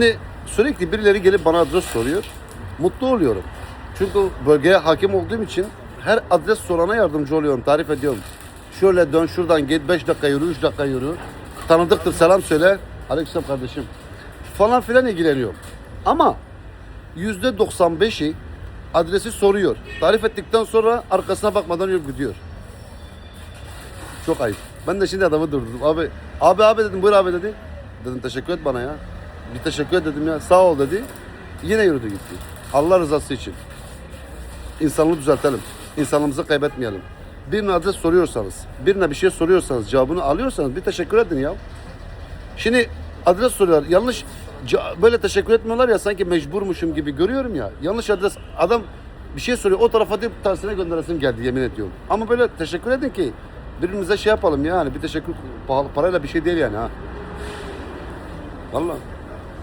Şimdi sürekli birileri gelip bana adres soruyor. Mutlu oluyorum. Çünkü bölgeye hakim olduğum için her adres sorana yardımcı oluyorum, tarif ediyorum. Şöyle dön şuradan git 5 dakika yürü, 3 dakika yürü. Tanıdıktır selam söyle. Aleykümselam kardeşim. Falan filan ilgileniyorum. Ama yüzde 95'i adresi soruyor. Tarif ettikten sonra arkasına bakmadan yürüp gidiyor. Çok ayıp. Ben de şimdi adamı durdurdum. Abi, abi abi dedim buyur abi dedi. Dedim teşekkür et bana ya. Bir teşekkür dedim ya. Sağ ol dedi. Yine yürüdü gitti. Allah rızası için. İnsanlığı düzeltelim. İnsanlığımızı kaybetmeyelim. Birine adres soruyorsanız, birine bir şey soruyorsanız, cevabını alıyorsanız bir teşekkür edin ya. Şimdi adres soruyorlar. Yanlış böyle teşekkür etmiyorlar ya sanki mecburmuşum gibi görüyorum ya. Yanlış adres adam bir şey soruyor o tarafa deyip tersine gönderesim geldi yemin ediyorum. Ama böyle teşekkür edin ki birbirimize şey yapalım yani bir teşekkür parayla bir şey değil yani ha. Vallahi.